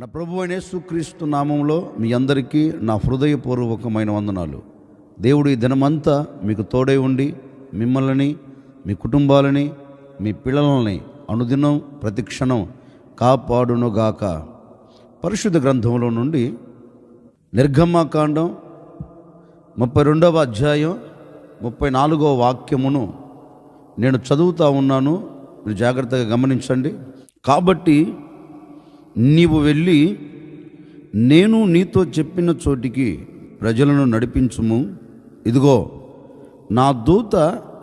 నా ప్రభు అయిన యేసుక్రీస్తు నామంలో మీ అందరికీ నా హృదయపూర్వకమైన వందనాలు. దేవుడు ఈ దినమంతా మీకు తోడై ఉండి మిమ్మల్ని మీ కుటుంబాలని మీ పిల్లలని అనుదినం ప్రతిక్షణం కాపాడునుగాక. పరిశుద్ధ గ్రంథంలో నుండి నిర్గమాకాండం ముప్పై రెండవ అధ్యాయం ముప్పై నాలుగవ వాక్యమును నేను చదువుతా ఉన్నాను. మీరు జాగ్రత్తగా గమనించండి. కాబట్టి నీవు వెళ్ళి నేను నీతో చెప్పిన చోటికి ప్రజలను నడిపించుము. ఇదిగో నా దూత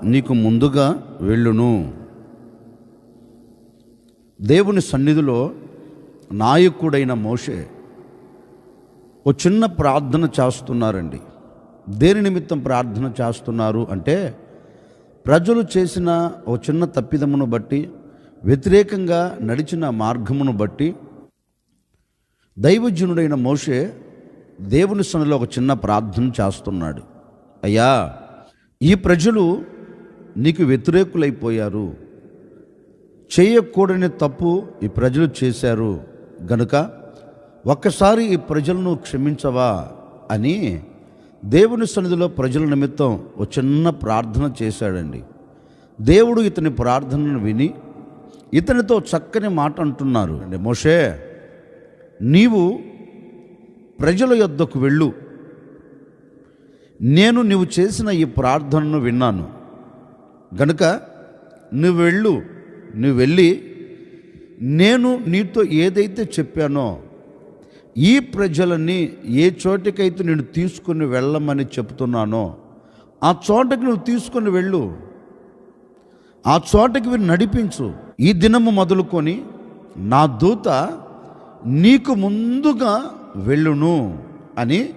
నీకు ముందుగా వెళ్ళును. దేవుని సన్నిధిలో నాయకుడైన మోషే ఓ చిన్న ప్రార్థన చేస్తున్నారండి. దేని నిమిత్తం ప్రార్థన చేస్తున్నారు అంటే ప్రజలు చేసిన ఓ చిన్న తప్పిదమును బట్టి వ్యతిరేకంగా నడిచిన మార్గమును బట్టి దైవజనుడైన మోషే దేవుని సన్నిలో ఒక చిన్న ప్రార్థన చేస్తున్నాడు. అయ్యా ఈ ప్రజలు నీకు వ్యతిరేకులైపోయారు. చేయకూడని తప్పు ఈ ప్రజలు చేశారు. గనుక ఒక్కసారి ఈ ప్రజలను క్షమించవా అని దేవుని సన్నిధిలో ప్రజల నిమిత్తం ఒక చిన్న ప్రార్థన చేశాడండి. దేవుడు ఇతని ప్రార్థనను విని ఇతనితో చక్కని మాట అంటున్నారు. అంటే మోషే నీవు ప్రజల యొద్దకు వెళ్ళు. నేను నీవు చేసిన ఈ ప్రార్థనను విన్నాను. గనుక నువ్వు వెళ్ళు నువ్వు వెళ్ళి నేను నీతో ఏదైతే చెప్పానో ఈ ప్రజలని ఏ చోటికైతే నేను తీసుకుని వెళ్ళమని చెప్తున్నానో ఆ చోటకి నువ్వు తీసుకొని వెళ్ళు. ఆ చోటకి వీరు నడిపించు. ఈ దినము మొదలుకొని నా దూత నీకు ముందుగా వెళ్ళును అని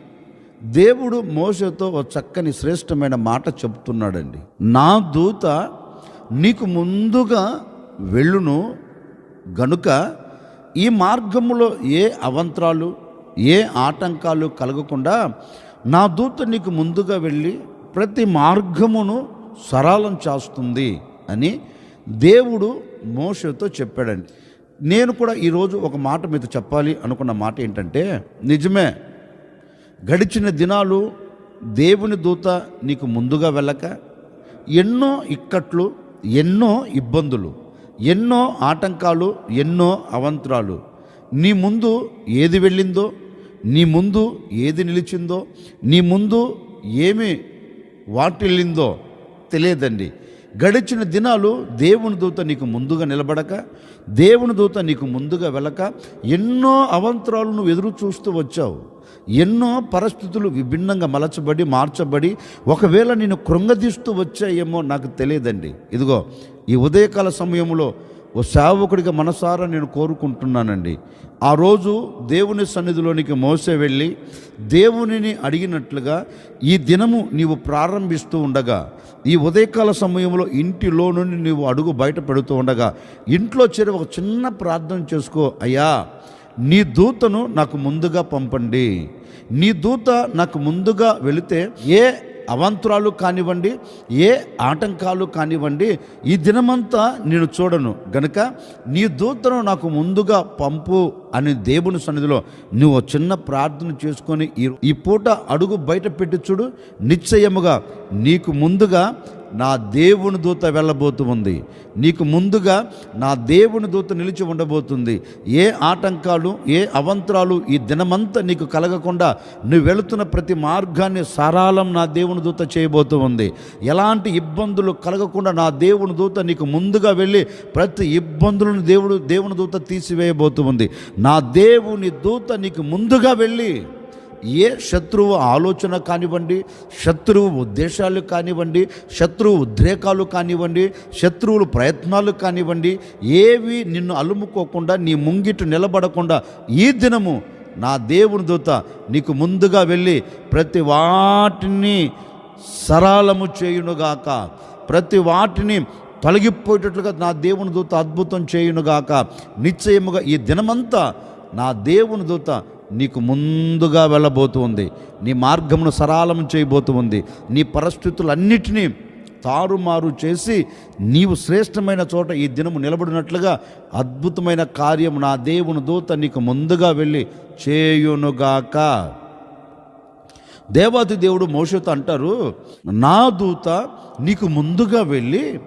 దేవుడు మోసతో ఒక చక్కని శ్రేష్టమైన మాట చెప్తున్నాడండి నా దూత నీకు ముందుగా వెళ్ళును గనుక ఈ మార్గములో ఏ అవంతరాలు ఏ ఆటంకాలు కలగకుండా నా దూత నీకు ముందుగా వెళ్ళి ప్రతి మార్గమును సరళం చేస్తుంది అని దేవుడు మోసతో చెప్పాడండి. నేను కూడా ఈరోజు ఒక మాట మీద చెప్పాలి అనుకున్న మాట ఏంటంటే నిజమే. గడిచిన దినాలు దేవుని దూత నీకు ముందుగా వెళ్ళక ఎన్నో ఇక్కట్లు ఎన్నో ఇబ్బందులు ఎన్నో ఆటంకాలు ఎన్నో అవంతరాలు నీ ముందు ఏది వెళ్ళిందో నీ ముందు ఏది నిలిచిందో నీ ముందు ఏమి వాటిల్లిందో తెలియదండి. గడిచిన దినాలు దేవుని దూత నీకు ముందుగా నిలబడక దేవుని దూత నీకు ముందుగా వెళ్ళక ఎన్నో అవంతరాలు నువ్వు ఎదురు చూస్తూ వచ్చావు. ఎన్నో పరిస్థితులు విభిన్నంగా మలచబడి మార్చబడి ఒకవేళ నేను కృంగదీస్తూ వచ్చాయేమో నాకు తెలియదండి. ఇదిగో ఈ ఉదయకాల సమయంలో ఓ సేవకుడిగా మనసారా నేను కోరుకుంటున్నానండి. ఆ రోజు దేవుని సన్నిధిలోనికి మోసే వెళ్ళి దేవునిని అడిగినట్లుగా ఈ దినము నీవు ప్రారంభిస్తూ ఉండగా ఈ ఉదయకాల సమయంలో ఇంటిలో నుండి నీవు అడుగు బయట పెడుతూ ఉండగా ఇంట్లో చేరి ఒక చిన్న ప్రార్థన చేసుకో. అయ్యా నీ దూతను నాకు ముందుగా పంపండి. నీ దూత నాకు ముందుగా వెళితే ఏ అవంతరాలు కానివ్వండి ఏ ఆటంకాలు కానివ్వండి ఈ దినమంతా నేను చూడను. గనుక నీ దూతను నాకు ముందుగా పంపు అని దేవుని సన్నిధిలో నువ్వు చిన్న ప్రార్థన చేసుకొని ఈ ఈ పూట అడుగు బయట పెట్టి చూడు. నిశ్చయముగా నీకు ముందుగా నా దేవుని దూత వెళ్ళబోతుంది నీకు ముందుగా నా దేవుని దూత నిలిచి ఉండబోతుంది. ఏ ఆటంకాలు ఏ అవంతరాలు ఈ దినమంతా నీకు కలగకుండా నువ్వు వెళుతున్న ప్రతి మార్గాన్ని సరాలం నా దేవుని దూత చేయబోతూ ఉంది. ఎలాంటి ఇబ్బందులు కలగకుండా నా దేవుని దూత నీకు ముందుగా వెళ్ళి ప్రతి ఇబ్బందులను దేవుడు దేవుని దూత తీసివేయబోతూ ఉంది. నా దేవుని దూత నీకు ముందుగా వెళ్ళి ఏ శత్రువు ఆలోచన కానివ్వండి శత్రువు ఉద్దేశాలు కానివ్వండి శత్రువు ఉద్రేకాలు కానివ్వండి శత్రువుల ప్రయత్నాలు కానివ్వండి ఏవి నిన్ను అలుముకోకుండా నీ ముంగిట నిలబడకుండా ఈ దినము నా దేవుని దూత నీకు ముందుగా వెళ్ళి ప్రతి వాటిని సరళము చేయునుగాక ప్రతి వాటిని తొలగిపోయేటట్లుగా నా దేవుని దూత అద్భుతం చేయునుగాక నిశ్చయముగా ఈ దినమంతా నా దేవుని దూత నీకు ముందుగా వెళ్ళబోతుంది నీ మార్గమును సరాలం చేయబోతూ ఉంది. నీ పరిస్థితులన్నిటినీ తారుమారు చేసి నీవు శ్రేష్టమైన చోట ఈ దినము నిలబడినట్లుగా అద్భుతమైన కార్యం నా దేవుని దూత నీకు ముందుగా వెళ్ళి చేయునుగాక. దేవాది దేవుడు మోషతో అంటారు నా దూత నీకు ముందుగా వెళ్ళి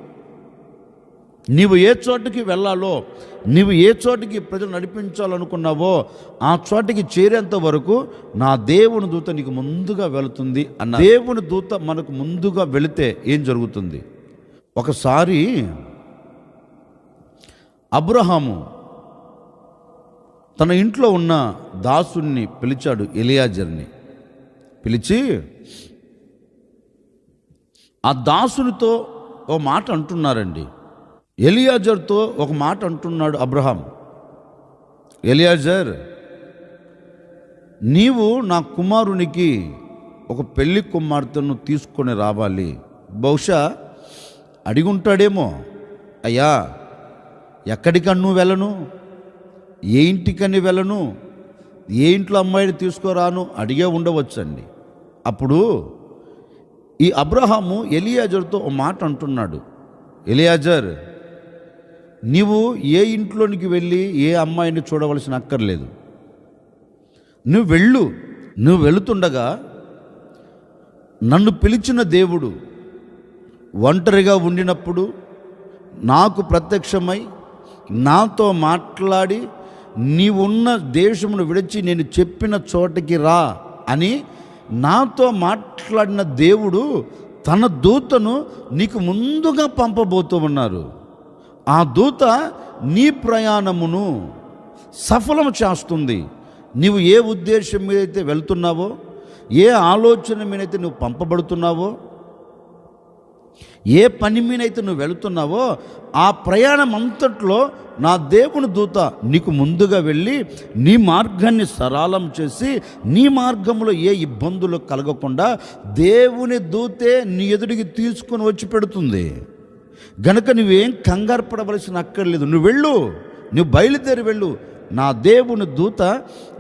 నీవు ఏ చోటికి వెళ్ళాలో నీవు ఏ చోటికి ప్రజలు నడిపించాలనుకున్నావో ఆ చోటికి చేరేంత వరకు నా దేవుని దూత నీకు ముందుగా వెళుతుంది అన్న దేవుని దూత మనకు ముందుగా వెళితే ఏం జరుగుతుంది? ఒకసారి అబ్రహాము తన ఇంట్లో ఉన్న దాసుని పిలిచాడు ఎలియాజర్ని. పిలిచి ఆ దాసునితో ఓ మాట అంటున్నారండి. ఎలియాజర్తో ఒక మాట అంటున్నాడు అబ్రహాం. ఎలియాజర్ నీవు నా కుమారునికి ఒక పెళ్ళి కుమార్తెను తీసుకొని రావాలి. బహుశా అడిగుంటాడేమో అయ్యా ఎక్కడికన్ను వెళ్ళను? ఏ ఇంటికని వెళ్ళను? ఏ ఇంట్లో అమ్మాయిని తీసుకురాను? అడిగే ఉండవచ్చండి. అప్పుడు ఈ అబ్రహాము ఎలియాజర్తో ఒక మాట అంటున్నాడు. ఎలియాజర్ నీవు ఏ ఇంట్లోనికి వెళ్ళి ఏ అమ్మాయిని చూడవలసిన అక్కర్లేదు. నువ్వు వెళ్ళు. నువ్వు వెళుతుండగా నన్ను పిలిచిన దేవుడు ఒంటరిగా ఉండినప్పుడు నాకు ప్రత్యక్షమై నాతో మాట్లాడి నీవున్న దేశమును విడిచి నేను చెప్పిన చోటకి రా అని నాతో మాట్లాడిన దేవుడు తన దూతను నీకు ముందుగా పంపబోతూ ఉన్నారు. ఆ దూత నీ ప్రయాణమును సఫలం చేస్తుంది. నీవు ఏ ఉద్దేశం మీద అయితే వెళ్తున్నావో ఏ ఆలోచన మీదైతే నువ్వు పంపబడుతున్నావో ఏ పని మీదైతే నువ్వు వెళుతున్నావో ఆ ప్రయాణం అంతట్లో నా దేవుని దూత నీకు ముందుగా వెళ్ళి నీ మార్గాన్ని సరళం చేసి నీ మార్గంలో ఏ ఇబ్బందులు కలగకుండా దేవుని దూతే నీ ఎదుటికి తీసుకొని వచ్చి పెడుతుంది. గనుక నువ్వేం కంగారు పడవలసిన అక్కర్లేదు. నువ్వు వెళ్ళు. నువ్వు బయలుదేరి వెళ్ళు. నా దేవుని దూత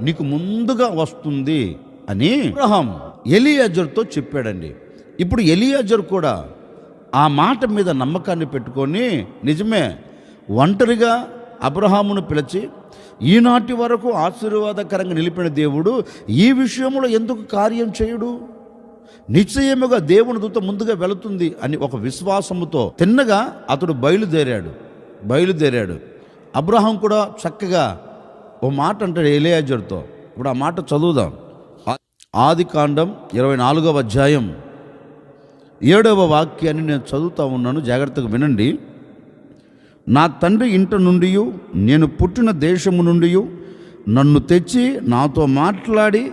నీకు ముందుగా వస్తుంది అని అబ్రహం ఎలియాజర్తో చెప్పాడండి. ఇప్పుడు ఎలియాజర్ కూడా ఆ మాట మీద నమ్మకాన్ని పెట్టుకొని నిజమే ఒంటరిగా అబ్రహామును పిలిచి ఈనాటి వరకు ఆశీర్వాదకరంగా నిలిపిన దేవుడు ఈ విషయంలో ఎందుకు కార్యం చేయుడు? నిశ్చయముగా దేవుని దూత ముందుగా వెళుతుంది అని ఒక విశ్వాసముతో తిన్నగా అతడు బయలుదేరాడు. బయలుదేరాడు. అబ్రహాం కూడా చక్కగా ఓ మాట అంటాడు ఎలియాజర్తో. ఇప్పుడు ఆ మాట చదువుదాం. ఆది కాండం ఇరవై నాలుగవ అధ్యాయం. ఏడవ వాక్యాన్ని నేను చదువుతా ఉన్నాను. జాగ్రత్తగా వినండి. నా తండ్రి ఇంట నుండి నేను పుట్టిన దేశము నుండి నన్ను తెచ్చి నాతో మాట్లాడి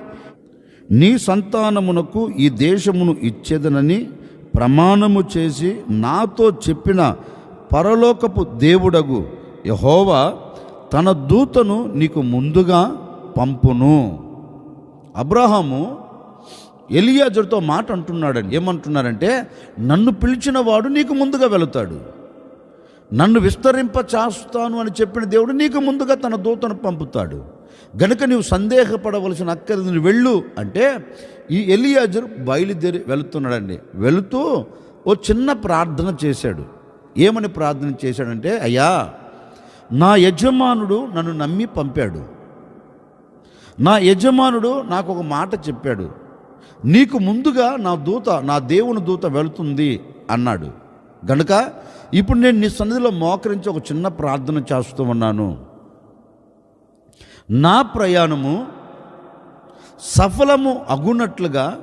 నీ సంతానమునకు ఈ దేశమును ఇచ్చేదనని ప్రమాణము చేసి నాతో చెప్పిన పరలోకపు దేవుడగు యహోవా తన దూతను నీకు ముందుగా పంపును. అబ్రహాము ఎలియాజర్తో మాట అంటున్నాడని ఏమంటున్నారంటే నన్ను పిలిచిన వాడు నీకు ముందుగా వెళుతాడు. నన్ను విస్తరింప చేస్తాను అని చెప్పిన దేవుడు నీకు ముందుగా తన దూతను పంపుతాడు. గనుక నువ్వు సందేహపడవలసిన అక్కరిని నువ్వు వెళ్ళు అంటే ఈ ఎలియాజర్ బయలుదేరి వెళుతున్నాడండి. వెళుతూ ఓ చిన్న ప్రార్థన చేశాడు. ఏమని ప్రార్థన చేశాడంటే అయ్యా నా యజమానుడు నన్ను నమ్మి పంపాడు. నా యజమానుడు నాకు ఒక మాట చెప్పాడు. నీకు ముందుగా నా దూత నా దేవుని దూత వెళుతుంది అన్నాడు. గనుక ఇప్పుడు నేను నీ సన్నిధిలో మోకరించి ఒక చిన్న ప్రార్థన చేస్తూ ఉన్నాను. నా ప్రయాణము సఫలము అగునట్లుగా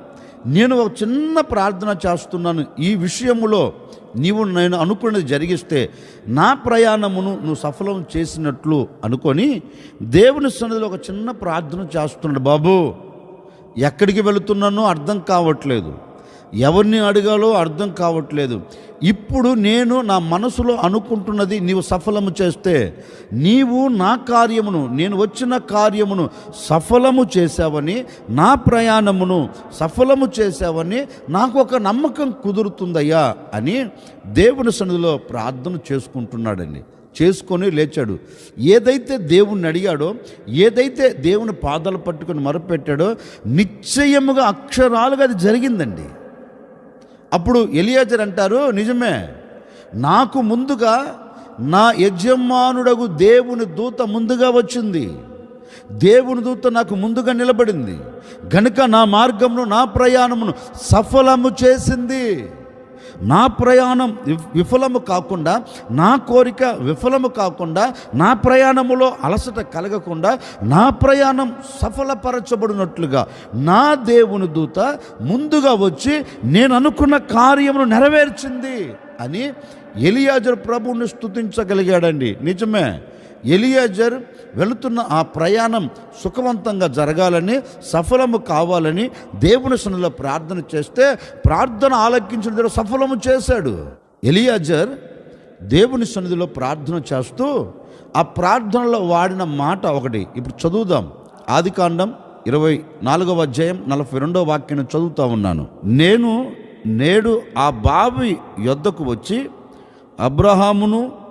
నేను ఒక చిన్న ప్రార్థన చేస్తున్నాను. ఈ విషయములో నీవు నేను అనుకున్నది జరిగిస్తే నా ప్రయాణమును నువ్వు సఫలం చేసినట్లు అనుకొని దేవుని సన్నిధిలో ఒక చిన్న ప్రార్థన చేస్తున్నాడు. బాబు ఎక్కడికి వెళుతున్నానో అర్థం కావట్లేదు. ఎవరిని అడగాలో అర్థం కావట్లేదు. ఇప్పుడు నేను నా మనసులో అనుకుంటున్నది నీవు సఫలము చేస్తే నీవు నా కార్యమును నేను వచ్చిన కార్యమును సఫలము చేశావని నా ప్రయాణమును సఫలము చేశావని నాకు ఒక నమ్మకం కుదురుతుందయ్యా అని దేవుని సన్నిధిలో ప్రార్థన చేసుకుంటున్నాడండి. చేసుకొని లేచాడు. ఏదైతే దేవుణ్ణి అడిగాడో ఏదైతే దేవుని పాదాలు పట్టుకొని మొరపెట్టాడో నిశ్చయముగా అక్షరాలుగా అది జరిగిందండి. అప్పుడు ఎలియాజర్ అంటారు నిజమే నాకు ముందుగా నా యజమానుడగు దేవుని దూత ముందుగా వచ్చింది. దేవుని దూత నాకు ముందుగా నిలబడింది. గనుక నా మార్గమును నా ప్రయాణమును సఫలము చేసింది. నా ప్రయాణం విఫలము కాకుండా నా కోరిక విఫలము కాకుండా నా ప్రయాణములో అలసట కలగకుండా నా ప్రయాణం సఫలపరచబడినట్లుగా నా దేవుని దూత ముందుగా వచ్చి నేను అనుకున్న కార్యమును నెరవేర్చింది అని ఎలియాజర్ ప్రభువుని స్తుతించగలిగాడండి. నిజమే? ఎలియాజర్ వెళుతున్న ఆ ప్రయాణం సుఖవంతంగా జరగాలని సఫలము కావాలని దేవుని సన్నిలో ప్రార్థన చేస్తే ప్రార్థన ఆలకించిన దగ్గర సఫలము చేశాడు. ఎలియాజర్ దేవుని సన్నిధిలో ప్రార్థన చేస్తూ ఆ ప్రార్థనలో వాడిన మాట ఒకటి. ఇప్పుడు చదువుదాం. ఆదికాండం ఇరవై నాలుగవ అధ్యాయం నలభై రెండవ వాక్యం చదువుతా ఉన్నాను. నేను నేడు ఆ బావి యొద్దకు వచ్చి అబ్రహామును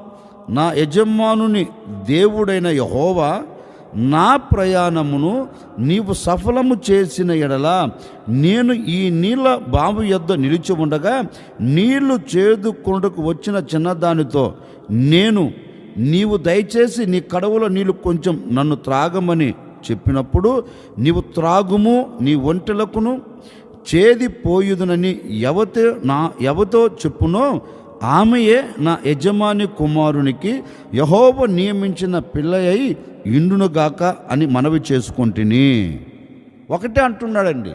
నా యజమానుని దేవుడైన యహోవా నా ప్రయాణమును నీవు సఫలము చేసిన ఎడల నేను ఈ నీళ్ళ బావి యొద్ద నిలిచి ఉండగా నీళ్ళు చేదుకొండకు వచ్చిన చిన్నదానితో నేను నీవు దయచేసి నీ కడవులో నీళ్ళు కొంచెం నన్ను త్రాగమని చెప్పినప్పుడు నీవు త్రాగుము నీ ఒంటెలకును చేది పోయుదునని ఎవతే నా ఎవతో చెప్పునో ఆమెయే నా యజమాని కుమారునికి యహోవ నియమించిన పిల్లయ్యి ఇండునుగాక అని మనవి చేసుకుంటుని. ఒకటే అంటున్నాడండి.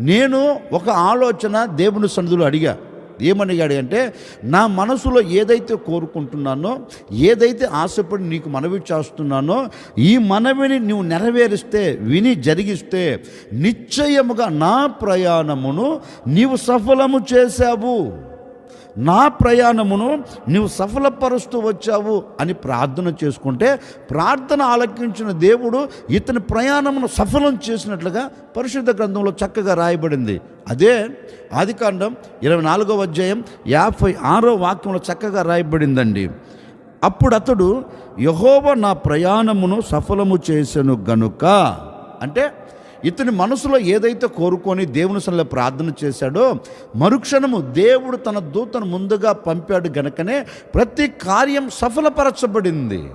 నేను ఒక ఆలోచన దేవుని సన్నిధిలో అడిగా. ఏమనిగాడి అంటే నా మనసులో ఏదైతే కోరుకుంటున్నానో ఏదైతే ఆశపడి నీకు మనవి చేస్తున్నానో ఈ మనవిని నువ్వు నెరవేరిస్తే విని జరిగిస్తే నిశ్చయముగా నా ప్రయాణమును నీవు సఫలము చేశావు. నా ప్రయాణమును నీవు సఫలపరుస్తూ వచ్చావు అని ప్రార్థన చేసుకుంటే ప్రార్థన ఆలకించిన దేవుడు ఇతని ప్రయాణమును సఫలం చేసినట్లుగా పరిశుద్ధ గ్రంథంలో చక్కగా రాయబడింది. అదే ఆదికాండం ఇరవై నాలుగవ అధ్యాయం యాభై ఆరో వాక్యంలో చక్కగా రాయబడిందండి. అప్పుడు అతడు యహోవ నా ప్రయాణమును సఫలము చేసెను గనుక అంటే ఇతని మనసులో ఏదైతే కోరుకొని దేవుని సన్నిలో ప్రార్థన చేశాడో మరుక్షణము దేవుడు తన దూతను ముందుగా పంపాడు గనుకనే ప్రతి కార్యం సఫలపరచబడింది.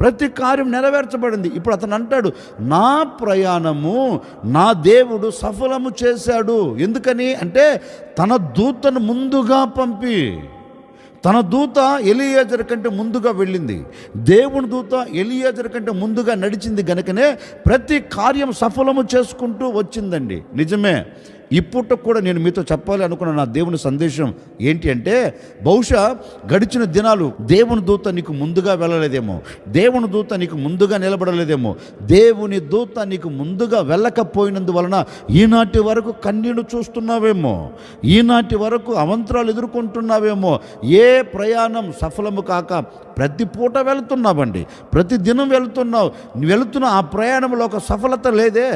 ప్రతి కార్యం నెరవేర్చబడింది. ఇప్పుడు అతను అంటాడు నా ప్రయాణము నా దేవుడు సఫలము చేశాడు. ఎందుకని? అంటే తన దూతను ముందుగా పంపి. తన దూత ఎలియాజర్ కంటే ముందుగా వెళ్ళింది. దేవుని దూత ఎలియాజర్ కంటే ముందుగా నడిచింది గనుకనే ప్రతి కార్యం సఫలము చేసుకుంటూ వచ్చిందండి. నిజమే. ఇప్పుడు కూడా నేను మీతో చెప్పాలి అనుకున్న నా దేవుని సందేశం ఏంటి అంటే బహుశా గడిచిన దినాలు దేవుని దూత నీకు ముందుగా వెళ్ళలేదేమో దేవుని దూత నీకు ముందుగా నిలబడలేదేమో దేవుని దూత నీకు ముందుగా వెళ్ళకపోయినందువలన ఈనాటి వరకు కన్నీళ్ళు చూస్తున్నావేమో ఈనాటి వరకు అవంతరాలు ఎదుర్కొంటున్నావేమో ఏ ప్రయాణం సఫలము కాక ప్రతి పూట వెళుతున్నావండి ప్రతి దినం వెళుతున్నావు వెళుతున్న ఆ ప్రయాణంలో ఒక సఫలత లేదే.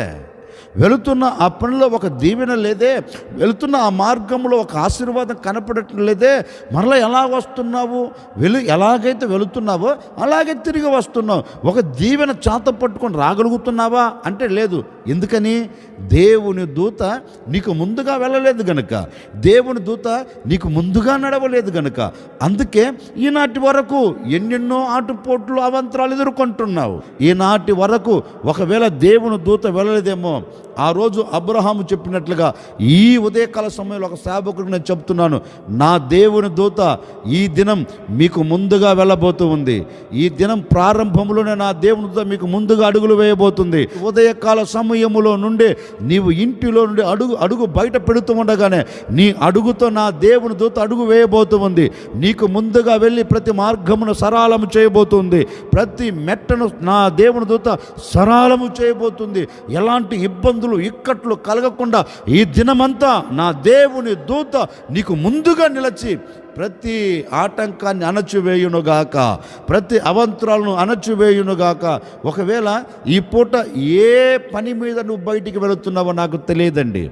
వెళుతున్న ఆ పనిలో ఒక దీవెన లేదే వెళుతున్న ఆ మార్గంలో ఒక ఆశీర్వాదం కనపడటం లేదే. మరలా ఎలా వస్తున్నావు? వెలు ఎలాగైతే వెళుతున్నావో అలాగే తిరిగి వస్తున్నావు. ఒక దీవెన చాత పట్టుకొని రాగలుగుతున్నావా? అంటే లేదు. ఎందుకని? దేవుని దూత నీకు ముందుగా వెళ్ళలేదు గనుక. దేవుని దూత నీకు ముందుగా నడవలేదు గనుక. అందుకే ఈనాటి వరకు ఎన్నెన్నో ఆటుపోట్లు అవంతరాలు ఎదుర్కొంటున్నావు. ఈనాటి వరకు ఒకవేళ దేవుని దూత వెళ్ళలేదేమో ఆ రోజు అబ్రహాము చెప్పినట్లుగా ఈ ఉదయకాల సమయంలో ఒక సేవకుడికి నేను చెప్తున్నాను నా దేవుని దూత ఈ దినం మీకు ముందుగా వెళ్ళబోతూ ఉంది. ఈ దినం ప్రారంభంలోనే నా దేవుని దూత మీకు ముందుగా అడుగులు వేయబోతుంది. ఉదయకాల సమయములో నుండి నీవు ఇంటిలో నుండి అడుగు అడుగు బయట పెడుతూ ఉండగానే నీ అడుగుతో నా దేవుని దూత అడుగు వేయబోతూ ఉంది. నీకు ముందుగా వెళ్ళి ప్రతి మార్గమును సరళము చేయబోతుంది. ప్రతి మెట్టను నా దేవుని దూత సరళము చేయబోతుంది. ఎలాంటి ఇబ్బంది ఇబ్బందులు ఇక్కట్లు కలగకుండా ఈ దినమంతా నా దేవుని దూత నీకు ముందుగా నిలిచి ప్రతి ఆటంకాన్ని అణచివేయునుగాక ప్రతి అవంతరాలను అణచివేయునుగాక. ఒకవేళ ఈ పూట ఏ పని మీద నువ్వు బయటికి వెళుతున్నావో నాకు తెలియదండి.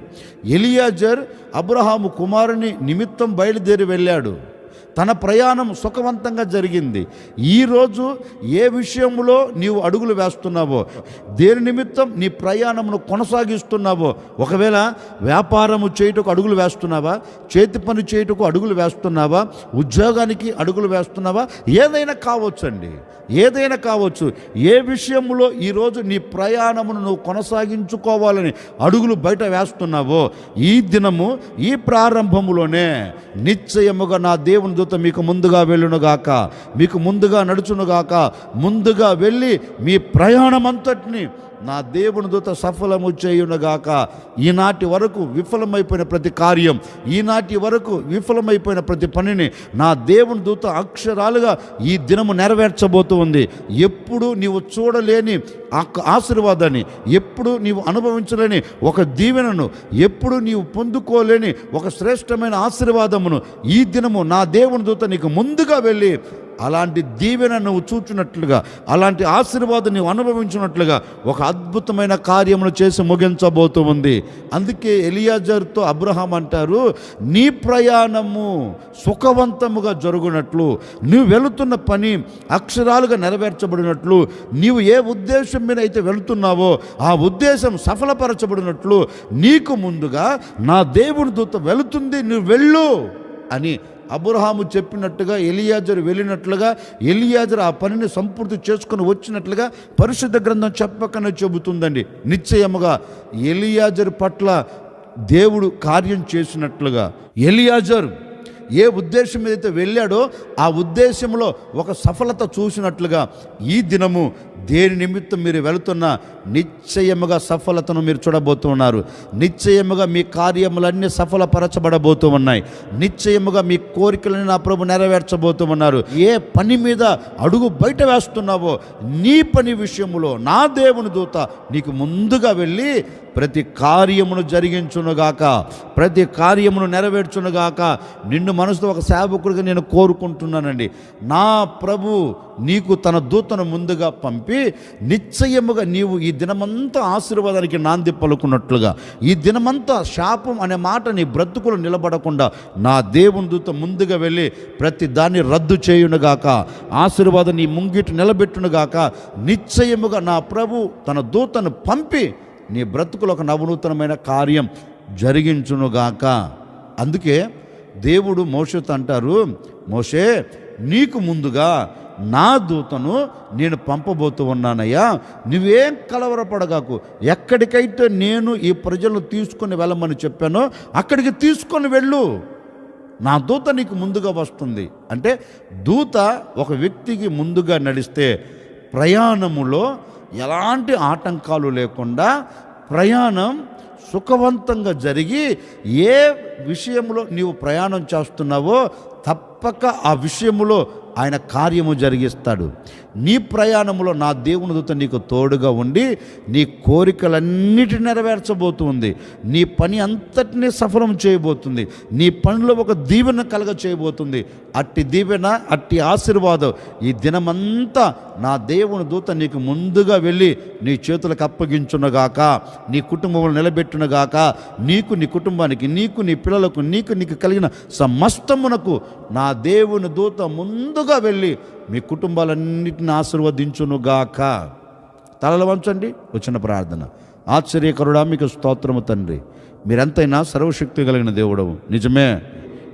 ఎలియాజర్ అబ్రహాము కుమారుని నిమిత్తం బయలుదేరి వెళ్ళాడు. తన ప్రయాణం సుఖవంతంగా జరిగింది. ఈరోజు ఏ విషయంలో నీవు అడుగులు వేస్తున్నావో దేని నిమిత్తం నీ ప్రయాణమును కొనసాగిస్తున్నావో ఒకవేళ వ్యాపారము చేయుటకు అడుగులు వేస్తున్నావా చేతి పని చేయుటకు అడుగులు వేస్తున్నావా ఉద్యోగానికి అడుగులు వేస్తున్నావా ఏదైనా కావచ్చు అండి ఏదైనా కావచ్చు. ఏ విషయంలో ఈరోజు నీ ప్రయాణమును నువ్వు కొనసాగించుకోవాలని అడుగులు బయట వేస్తున్నావో ఈ దినము ఈ ప్రారంభములోనే నిశ్చయముగా నా దేవుని దూత మీకు ముందుగా వెళ్ళునుగాక మీకు ముందుగా నడుచునుగాక ముందుగా వెళ్ళి మీ ప్రయాణం అంతటిని నా దేవుని దూత సఫలము చేయునగాక. ఈనాటి వరకు విఫలమైపోయిన ప్రతి కార్యం ఈనాటి వరకు విఫలమైపోయిన ప్రతి పనిని నా దేవుని దూత అక్షరాలుగా ఈ దినము నెరవేర్చబోతూ ఉంది. ఎప్పుడు నీవు చూడలేని ఆ ఆశీర్వాదాన్ని ఎప్పుడు నీవు అనుభవించలేని ఒక దీవెనను ఎప్పుడు నీవు పొందుకోలేని ఒక శ్రేష్టమైన ఆశీర్వాదమును ఈ దినము నా దేవుని దూత నీకు ముందుగా వెళ్ళి అలాంటి దీవెన నువ్వు చూచినట్లుగా అలాంటి ఆశీర్వాదం నువ్వు అనుభవించినట్లుగా ఒక అద్భుతమైన కార్యమును చేసి ముగించబోతూ ఉంది. అందుకే ఎలియాజర్తో అబ్రహాం అంటారు నీ ప్రయాణము సుఖవంతముగా జరుగునట్లు నువ్వు వెళుతున్న పని అక్షరాలుగా నెరవేర్చబడినట్లు నీవు ఏ ఉద్దేశం మీద అయితే వెళుతున్నావో ఆ ఉద్దేశం సఫలపరచబడినట్లు నీకు ముందుగా నా దేవుని దూత వెళుతుంది నువ్వు వెళ్ళు అని అబ్రహాము చెప్పినట్టుగా ఎలియాజరు వెళ్ళినట్లుగా ఎలియాజరు ఆ పనిని సంపూర్తి చేసుకుని వచ్చినట్లుగా పరిశుద్ధ గ్రంథం చెప్పకనే చెబుతుందండి. నిశ్చయముగా ఎలియాజరు పట్ల దేవుడు కార్యం చేసినట్లుగా. ఎలియాజరు ఏ ఉద్దేశం మీద అయితే వెళ్ళాడో ఆ ఉద్దేశంలో ఒక సఫలత చూసినట్లుగా ఈ దినము దేని నిమిత్తం మీరు వెళుతున్న నిశ్చయముగా సఫలతను మీరు చూడబోతున్నారు నిశ్చయముగా మీ కార్యములన్నీ సఫలపరచబడబోతూ ఉన్నాయి. నిశ్చయముగా మీ కోరికలను నా ప్రభు నెరవేర్చబోతూ ఉన్నారు. ఏ పని మీద అడుగు బయట వేస్తున్నావో నీ పని విషయములో నా దేవుని దూత నీకు ముందుగా వెళ్ళి ప్రతి కార్యమును జరిగించునుగాక ప్రతి కార్యమును నెరవేర్చునుగాక నిన్ను మనసుతో ఒక సేవకుడిగా నేను కోరుకుంటున్నానండి. నా ప్రభు నీకు తన దూతను ముందుగా పంపి నిశ్చయముగా నీవు ఈ దినమంతా ఆశీర్వాదానికి నాంది పలుకున్నట్లుగా ఈ దినమంతా శాపం అనే మాట నీ బ్రతుకులు నిలబడకుండా నా దేవుని దూత ముందుగా వెళ్ళి ప్రతి దాన్ని రద్దు చేయునుగాక ఆశీర్వాదం నీ ముంగిటి నిలబెట్టునుగాక నిశ్చయముగా నా ప్రభు తన దూతను పంపి నీ బ్రతుకులు ఒక నవనూతనమైన కార్యం జరిగించునుగాక. అందుకే దేవుడు మోషతో అంటారు మోషే నీకు ముందుగా నా దూతను నేను పంపబోతూ ఉన్నానయ్యా. నువ్వేం కలవరపడగాకు. ఎక్కడికైతే నేను ఈ ప్రజలను తీసుకొని వెళ్ళమని చెప్పానో అక్కడికి తీసుకొని వెళ్ళు. నా దూత నీకు ముందుగా వస్తుంది. అంటే దూత ఒక వ్యక్తికి ముందుగా నడిస్తే ప్రయాణములో ఎలాంటి ఆటంకాలు లేకుండా ప్రయాణం సుఖవంతంగా జరిగి ఏ విషయంలో నీవు ప్రయాణం చేస్తున్నావో తప్పక ఆ విషయములో ఆయన కార్యము జరిగిస్తాడు. నీ ప్రయాణములో నా దేవుని దూత నీకు తోడుగా ఉండి నీ కోరికలన్నిటిని నెరవేర్చబోతుంది. నీ పని అంతటినీ సఫలం చేయబోతుంది. నీ పనిలో ఒక దీవెన కలగ చేయబోతుంది. అట్టి దీవెన అట్టి ఆశీర్వాదం ఈ దినమంతా నా దేవుని దూత నీకు ముందుగా వెళ్ళి నీ చేతులకు అప్పగించునుగాక నీ కుటుంబంలో నిలబెట్టునుగాక నీకు నీ కుటుంబానికి నీకు నీ పిల్లలకు నీకు నీకు కలిగిన సమస్తమునకు నా దేవుని దూత ముందుగా వెళ్ళి మీ కుటుంబాలన్నిటిని ఆశీర్వదించునుగాక. తలలు వంచండి వచ్చిన ప్రార్థన. ఆశ్చర్యకరుడా మీకు స్తోత్రము తండ్రి. మీరెంతైనా సర్వశక్తి కలిగిన దేవుడవు. నిజమే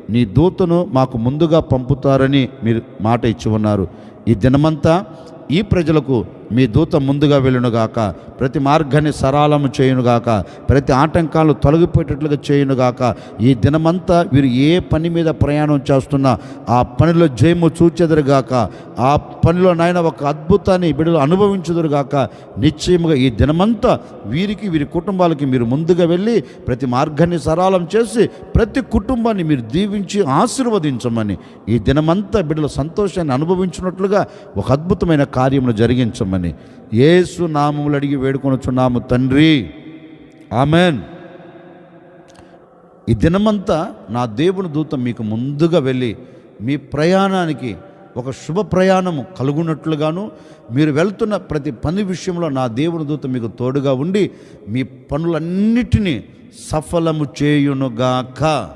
నీ దూతను మాకు ముందుగా పంపుతారని మీరు మాట ఇచ్చి ఉన్నారు. ఈ దినమంతా ఈ ప్రజలకు మీ దూత ముందుగా వెళ్ళునుగాక ప్రతి మార్గాన్ని సరాలము చేయునుగాక ప్రతి ఆటంకాలు తొలగిపోయేటట్లుగా చేయునుగాక ఈ దినమంతా వీరు ఏ పని మీద ప్రయాణం చేస్తున్నా ఆ పనిలో జయము చూచెదరుగాక ఆ పనిలో నాయన ఒక అద్భుతాన్ని బిడ్డలు అనుభవించుదురుగాక నిశ్చయముగా ఈ దినమంతా వీరికి వీరి కుటుంబాలకి మీరు ముందుగా వెళ్ళి ప్రతి మార్గాన్ని సరళం చేసి ప్రతి కుటుంబాన్ని మీరు దీవించి ఆశీర్వదించమని ఈ దినమంతా బిడ్డలు సంతోషాన్ని అనుభవించినట్లుగా ఒక అద్భుతమైన కార్యమును జరిగించమని. ఏసు నామములు అడిగి వేడుకొనొచ్చున్నాము తండ్రి. ఆమెన్. ఈ దినమంతా నా దేవుని దూత మీకు ముందుగా వెళ్ళి మీ ప్రయాణానికి ఒక శుభ ప్రయాణము కలుగునట్లుగాను మీరు వెళ్తున్న ప్రతి పని విషయంలో నా దేవుని దూత మీకు తోడుగా ఉండి మీ పనులన్నిటినీ సఫలము చేయునుగాక.